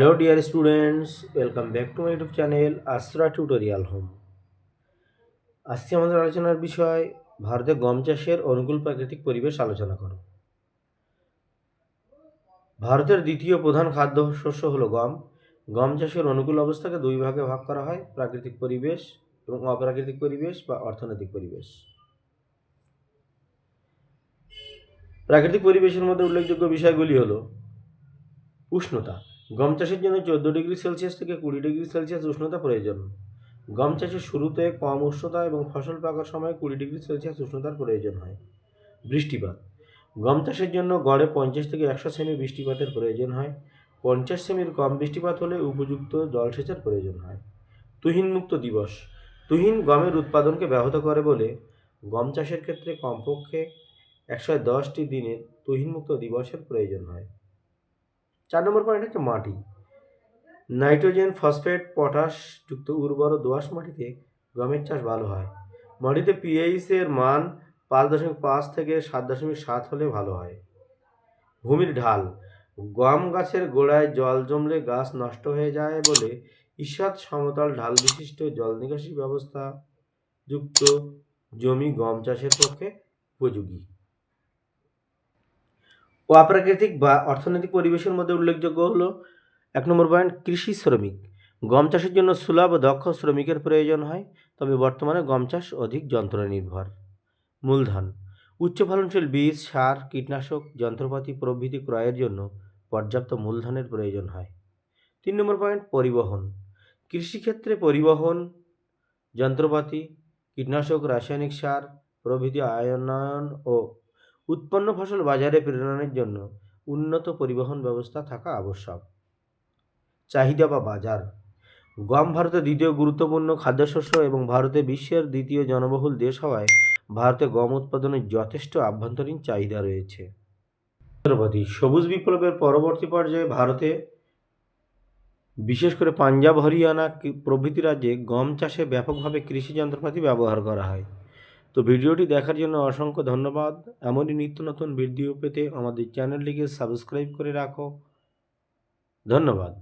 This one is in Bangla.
Hello dear students welcome back to my YouTube channel Ashra tutorial home আজকে আমাদের আলোচনার বিষয়, ভারতে গম চাষের অনুকূল প্রাকৃতিক পরিবেশ আলোচনা করো। ভারতের দ্বিতীয় প্রধান খাদ্য শস্য হলো গম। গম চাষের অনুকূল অবস্থাকে দুই ভাগে ভাগ করা হয়, প্রাকৃতিক পরিবেশ এবং অপ্রাকৃতিক পরিবেশ বা অর্থনৈতিক পরিবেশ। প্রাকৃতিক পরিবেশের মধ্যে উল্লেখযোগ্য বিষয়গুলি হলো উষ্ণতা। গম চাষের জন্য চোদ্দ ডিগ্রি সেলসিয়াস থেকে কুড়ি ডিগ্রি সেলসিয়াস উষ্ণতা প্রয়োজন। গম চাষের শুরুতে কম উষ্ণতা এবং ফসল পাকার সময় কুড়ি ডিগ্রি সেলসিয়াস উষ্ণতার প্রয়োজন হয়। বৃষ্টিপাত। গম চাষের জন্য গড়ে পঞ্চাশ থেকে একশো সেমি বৃষ্টিপাতের প্রয়োজন হয়। পঞ্চাশ সেমির কম বৃষ্টিপাত হলে উপযুক্ত জলসেচের প্রয়োজন হয়। তুহিনমুক্ত দিবস। তুহিন গমের উৎপাদনকে ব্যাহত করে বলে গম চাষের ক্ষেত্রে কমপক্ষে একশো দশটি দিনের তুহিনমুক্ত দিবসের প্রয়োজন হয়। চার নম্বর পয়েন্ট হচ্ছে মাটি। নাইট্রোজেন, ফসফেট, পটাশ যুক্ত উর্বর দোআঁশ মাটিতে গমের চাষ ভালো হয়। মাটিতে পিএইচ এর মান পাঁচ দশমিক পাঁচ থেকে সাত দশমিক সাত হলে ভালো হয়। ভূমির ঢাল, গম গাছের গোড়ায় জল জমলে গাছ নষ্ট হয়ে যায় বলে ঈষৎ সমতল ঢাল বিশিষ্ট জল নিকাশি ব্যবস্থা যুক্ত জমি গম চাষের পক্ষে উপযোগী। ও অপ্রাকৃতিক বা অর্থনৈতিক পরিবেশের মধ্যে উল্লেখযোগ্য হলো, এক নম্বর পয়েন্ট কৃষি শ্রমিক। গম চাষের জন্য সুলভ দক্ষ শ্রমিকের প্রয়োজন হয়, তবে বর্তমানে গম চাষ অধিক যন্ত্র নির্ভর মূলধন, উচ্চ ফলনশীল বীজ, সার, কীটনাশক, যন্ত্রপাতি প্রভৃতি ক্রয়ের জন্য পর্যাপ্ত মূলধনের প্রয়োজন হয়। তিন নম্বর পয়েন্ট পরিবহন। কৃষিক্ষেত্রে পরিবহন, যন্ত্রপাতি, কীটনাশক, রাসায়নিক সার প্রভৃতি আয়নয়ন ও উৎপন্ন ফসল বাজারে প্রেরণের জন্য উন্নত পরিবহন ব্যবস্থা থাকা আবশ্যক। চাহিদা বা বাজার। গম ভারতের দ্বিতীয় গুরুত্বপূর্ণ খাদ্যশস্য এবং ভারতে বিশ্বের দ্বিতীয় জনবহুল দেশ হওয়ায় ভারতে গম উৎপাদনের যথেষ্ট আভ্যন্তরীণ চাহিদা রয়েছে। যন্ত্রপাতি সবুজ বিপ্লবের পরবর্তী পর্যায়ে ভারতে বিশেষ করে পাঞ্জাব, হরিয়ানা প্রভৃতি রাজ্যে গম চাষে ব্যাপকভাবে কৃষি যন্ত্রপাতি ব্যবহার করা হয়। তো ভিডিওটি দেখার জন্য অসংখ্য ধন্যবাদ। এমনই নিত্য নতুন ভিডিও পেতে আমাদের চ্যানেলটিকে সাবস্ক্রাইব করে রাখো। ধন্যবাদ।